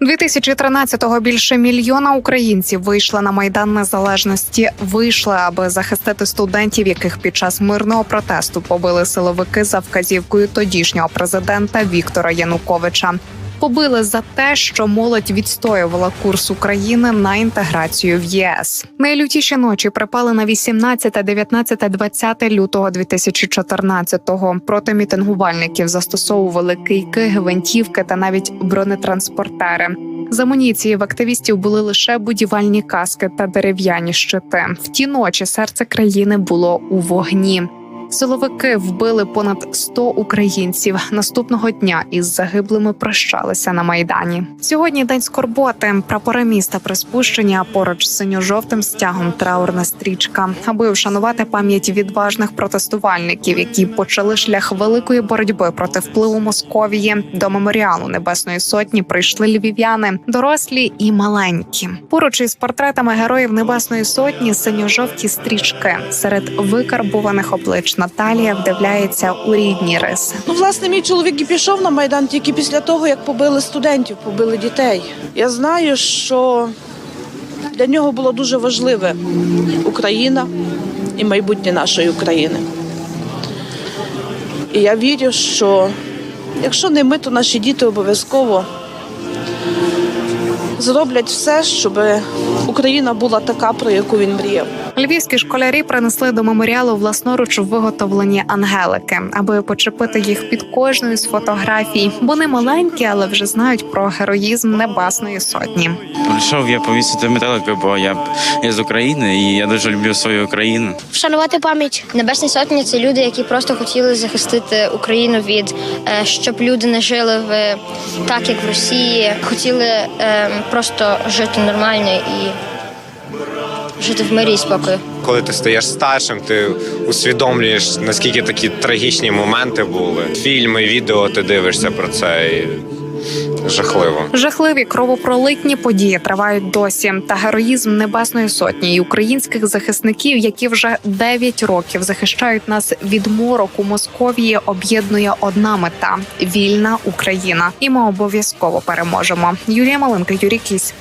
2013-го більше мільйона українців вийшли на майдан незалежності. Вийшли, аби захистити студентів, яких під час мирного протесту побили силовики за вказівкою тодішнього президента Віктора Януковича. Побили за те, що молодь відстоювала курс України на інтеграцію в ЄС. Найлютіші ночі припали на 18, 19, 20 лютого 2014-го. Проти мітингувальників застосовували кийки, гвинтівки та навіть бронетранспортери. З амуніції в активістів були лише будівельні каски та дерев'яні щити. В ті ночі серце країни було у вогні. Силовики вбили понад 100 українців. Наступного дня із загиблими прощалися на майдані. Сьогодні день скорботи. Прапори міста приспущені, а поруч синьо-жовтим стягом траурна стрічка, аби вшанувати пам'ять відважних протестувальників, які почали шлях великої боротьби проти впливу Московії. До меморіалу Небесної Сотні прийшли львів'яни, дорослі і маленькі. Поруч із портретами героїв Небесної Сотні синьо-жовті стрічки серед викарбуваних облич. Наталія вдивляється у рідні риси. Ну, власне, мій чоловік і пішов на майдан тільки після того, як побили студентів, побили дітей. Я знаю, що для нього було дуже важливе Україна і майбутнє нашої України. І я вірю, що якщо не ми, то наші діти обов'язково зроблять все, щоб Україна була така, про яку він мріяв. Львівські школярі принесли до меморіалу власноруч виготовлені ангелики, аби почепити їх під кожною з фотографій. Вони маленькі, але вже знають про героїзм Небесної Сотні. Прийшов я повісити метелики, бо я, я з України і я дуже люблю свою Україну. Вшанувати пам'ять Небесні Сотні це люди, які просто хотіли захистити Україну від е, щоб люди не жили в так, як в Росії, хотіли е, просто жити нормально і жити в мирі і спокою. Коли ти стаєш старшим, ти усвідомлюєш, наскільки такі трагічні моменти були. Фільми, відео ти дивишся про це і жахливо. Жахливі кровопролитні події тривають досі. Та героїзм Небесної Сотні і українських захисників, які вже 9 років захищають нас від мороку Московії, об'єднує одна мета вільна Україна. І ми обов'язково переможемо. Юлія Малинка, Юрій Кісь.